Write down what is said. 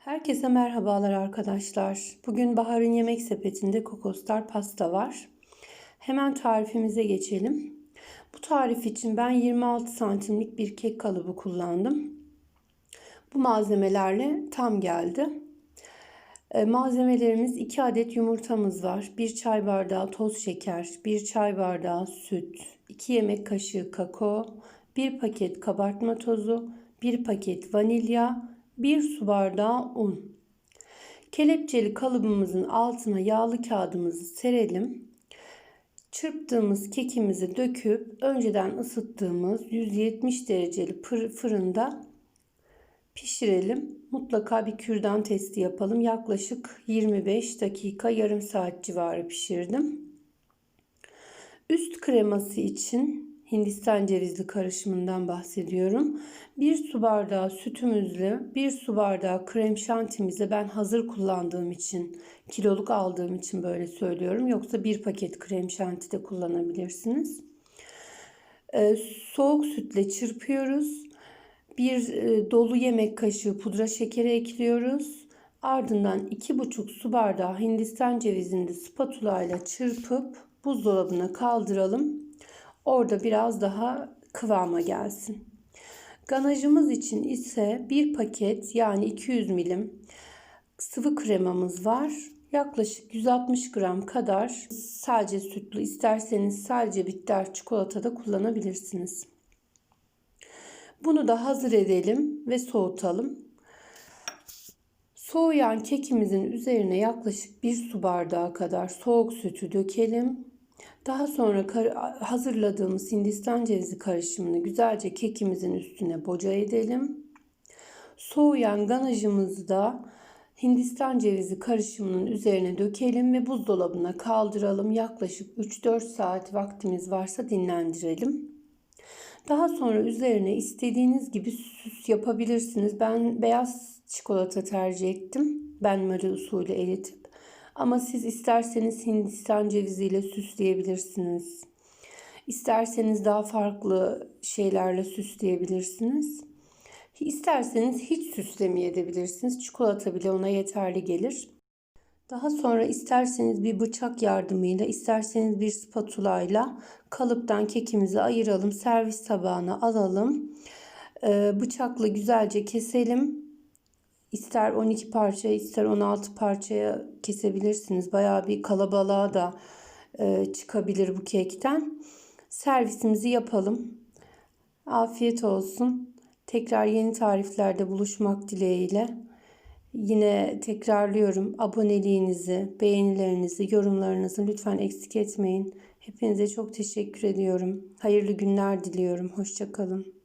Herkese merhabalar arkadaşlar. Bugün Bahar'ın yemek sepetinde kokostar pasta var. Hemen tarifimize geçelim. Bu tarif için ben 26 santimlik bir kek kalıbı kullandım. Bu malzemelerle tam geldi. E, malzemelerimiz 2 adet yumurtamız var. 1 çay bardağı toz şeker, 1 çay bardağı süt, 2 yemek kaşığı kakao, 1 paket kabartma tozu, 1 paket vanilya, 1 su bardağı un. Kelepçeli kalıbımızın altına yağlı kağıdımızı serelim. Çırptığımız kekimizi döküp önceden ısıttığımız 170 dereceli fırında pişirelim. Mutlaka bir kürdan testi yapalım. Yaklaşık 25 dakika yarım saat civarı pişirdim. Üst kreması için Hindistan cevizli karışımından bahsediyorum. Bir su bardağı sütümüzle bir su bardağı krem şantimizle ben hazır kullandığım için kiloluk aldığım için böyle söylüyorum. Yoksa bir paket krem şanti de kullanabilirsiniz. Ee, soğuk sütle çırpıyoruz. Bir e, dolu yemek kaşığı pudra şekeri ekliyoruz. Ardından 2,5 su bardağı Hindistan cevizini spatula ile çırpıp buzdolabına kaldıralım. Orada biraz daha kıvama gelsin. Ganajımız için ise bir paket yani 200 milim sıvı kremamız var. Yaklaşık 160 gram kadar sadece sütlü isterseniz sadece bitter çikolata da kullanabilirsiniz. Bunu da hazır edelim ve soğutalım. Soğuyan kekimizin üzerine yaklaşık bir su bardağı kadar soğuk sütü dökelim. Daha sonra hazırladığımız Hindistan cevizi karışımını güzelce kekimizin üstüne boca edelim. Soğuyan ganajımızı da Hindistan cevizi karışımının üzerine dökelim ve buzdolabına kaldıralım. Yaklaşık 3-4 saat vaktimiz varsa dinlendirelim. Daha sonra üzerine istediğiniz gibi süs yapabilirsiniz. Ben beyaz çikolata tercih ettim. Ben Marie usulü eritip ama siz isterseniz Hindistan ceviziyle süsleyebilirsiniz. İsterseniz daha farklı şeylerle süsleyebilirsiniz. İsterseniz hiç süslemeyebilirsiniz. Çikolata bile ona yeterli gelir. Daha sonra isterseniz bir bıçak yardımıyla, isterseniz bir spatula ile kalıptan kekimizi ayıralım. Servis tabağına alalım. Ee, bıçakla güzelce keselim. İster 12 parçaya ister 16 parçaya kesebilirsiniz. Baya bir kalabalığa da e, çıkabilir bu kekten. Servisimizi yapalım. Afiyet olsun. Tekrar yeni tariflerde buluşmak dileğiyle. Yine tekrarlıyorum aboneliğinizi, beğenilerinizi, yorumlarınızı lütfen eksik etmeyin. Hepinize çok teşekkür ediyorum. Hayırlı günler diliyorum. Hoşçakalın.